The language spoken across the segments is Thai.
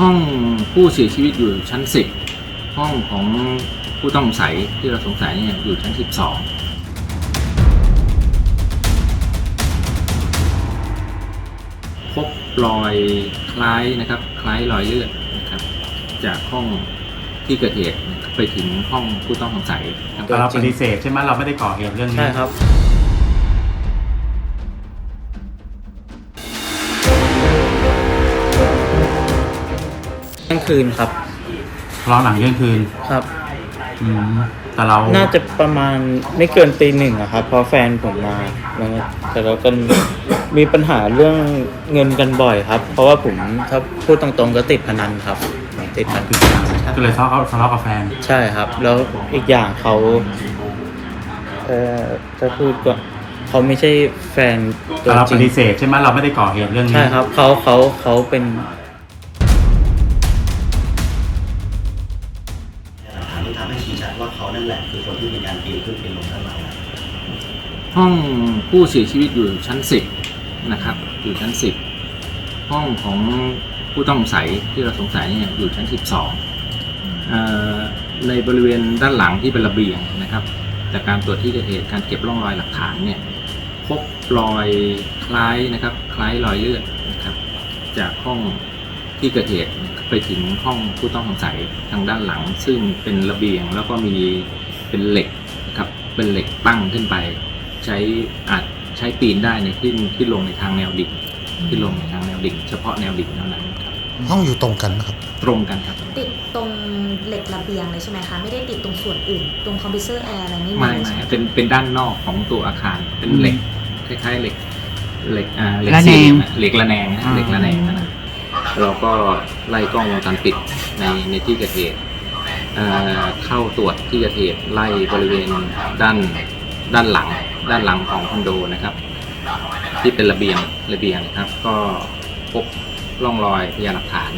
ห้องผู้เสียชีวิตอยู่ชั้น 10 ห้องของผู้ต้องสงสัยที่เราสงสัยเนี่ยอยู่ชั้น 12พบรอยคล้ายนะครับ คล้ายรอยเลือดนะครับ จากห้องที่เกิดเหตุไปถึงห้องผู้ต้องสงสัยครับแต่เราปฏิเสธใช่ไหมเราไม่ได้ก่อเหตุเรื่องนี้ใช่ครับ คืนครับรอหลังเที่ยงคืนครับ อืมแต่เราน่าจะประมาณไม่เกินตีหนึ่งอะครับเพราะแฟนผมมาแล้วแต่เราก็มีปัญหาเรื่องเงินกันบ่อยครับ เพราะว่าผมถ้าพูดตรงๆก็ติดพนันครับติดพนันก็เลยทะเลาะทะเลาะกับแฟน ใช่ครับ แล้วอีกอย่างเขาเอ่อจะพูดก็เขาไม่ใช่แฟนตัแต่วเราจปริงฏิเสธใช่ไหมเราไม่ได้ก่อเหตุเรื่องนี้ ใช่ครับเขาเขาเขาเป็น ที่มีการปีนขึ้นปีนลงด้านหลังนะห้องผู้เสียชีวิตอยู่ชั้น10นะครับ อยู่ชั้น10ห้องของผู้ต้องสงสัยที่เราสงสัยเนี่ยอยู่ชั้น12เอ่อในบริเวณด้านหลังที่เป็นระเบียงนะครับ จากการตรวจที่เกิดเหตุการเก็บร่องรอยหลักฐานเนี่ยพบรอยคล้ายนะครับ คล้ายรอยเลือดนะครับ จากห้องที่เกิดเหตุไปถึงห้องผู้ต้องสงสัยทางด้านหลัง ซึ่งเป็นระเบียงแล้วก็มี เป็นเหล็กนะครับเป็นเหล็กตั้งขึ้นไป ใช้อาจใช้ปีนได้ในที่ที่ลงในทางแนวดิ่งที่ลงในทางแนวดิ่ง เฉพาะแนวดิ่งเท่านั้นครับห้องอยู่ตรงกันนะครับตรงกันครับ ติดตรงเหล็กระเบียงเลยใช่ไหมคะ ไม่ได้ติดตรงส่วนอื่น ตรงคอมพิวเตอร์แอร์อะไรไม่มีไม่เลยไม่ใช่ไหมเป็นเป็นด้านนอกของตัวอาคารเป็นเหล็กคล้ายๆเหล็กเหล็กอ่าเหล็กระแนงสี่เหลี่ยมอะเหล็กระแนงนะอ่าเหล็กระแนงนะนะเราก็ไล่กล้องวงจรปิดในในที่เกิดเหตุ เข้าตรวจที่เกิดเหตุไล่บริเวณด้านด้านหลัง ด้านหลังของคอนโดนะครับ ที่เป็นระเบียงระเบียงนะครับ ก็พบร่องรอยพยานหลักฐาน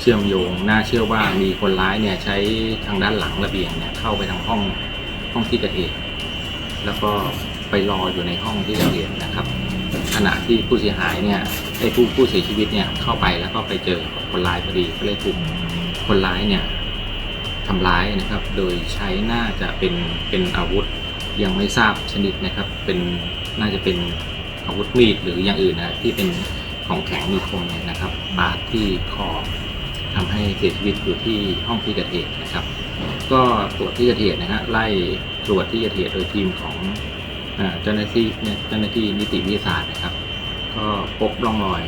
เชื่อมโยงน่าเชื่อว่ามีคนร้ายเนี่ยใช้ทางด้านหลังระเบียงเนี่ยเข้าไปทางห้องห้องที่เกิดเหตุแล้วก็ไปรออยู่ในห้องที่เกิดเหตุนะครับ ขณะที่ผู้เสียหายเนี่ยไอ้ผู้ผู้เสียชีวิตเนี่ยเข้าไปแล้วก็ไปเจอคนร้ายพอดีก็เลยถูกคนร้ายเนี่ย ทำร้ายนะครับ โดยใช้น่าจะเป็นเป็นอาวุธยังไม่ทราบชนิดนะครับ เป็นน่าจะเป็นอาวุธมีดหรืออย่างอื่นนะที่เป็นของแข็งมีคมเนี่ยนะครับบาดที่คอทำให้เสียชีวิตอยู่ที่ห้องที่เกิดเหตุนะครับ ก็ตรวจที่เกิดเหตุนะฮะไล่ตรวจที่เกิดเหตุโดยทีมของเจ้าหน้าที่เนี่ยเจ้าหน้าที่นิติวิทยาศาสตร์นะครับ ก็พบร่องรอย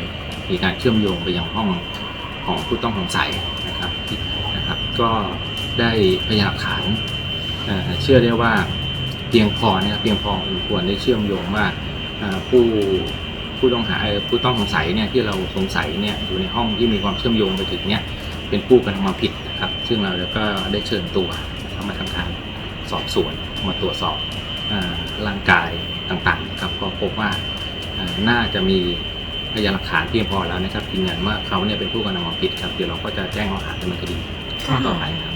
มีการเชื่อมโยงไปยังห้องของผู้ต้องสงสัยนะครับนะครับ ก็ ได้พยานหลักฐานเอ่อเชื่อได้ว่าเพียงพอเนี่ยเพียงพอสมควรได้เชื่อมโยงว่าอ่าผู้ผู้ต้องหาเอ่อผู้ต้องสงสัยเนี่ยที่เราสงสัยเนี่ยอยู่ในห้องที่มีความเชื่อมโยงไปถึงเนี่ยเป็นผู้กระทำความผิดนะครับ ซึ่งเราก็ได้เชิญตัวเข้ามาทำการสอบสวนมาตรวจสอบอาร่างกายต่างๆนะครับก็พบว่าอ่าน่าจะมีพยานหลักฐานเพียงพอแล้วนะครับยืนยันว่าเขาเนี่ยเป็นผู้กระทำความผิดครับเดี๋ยวเราก็จะแจ้งข้อหาดำเนินคดีต่อไปครับ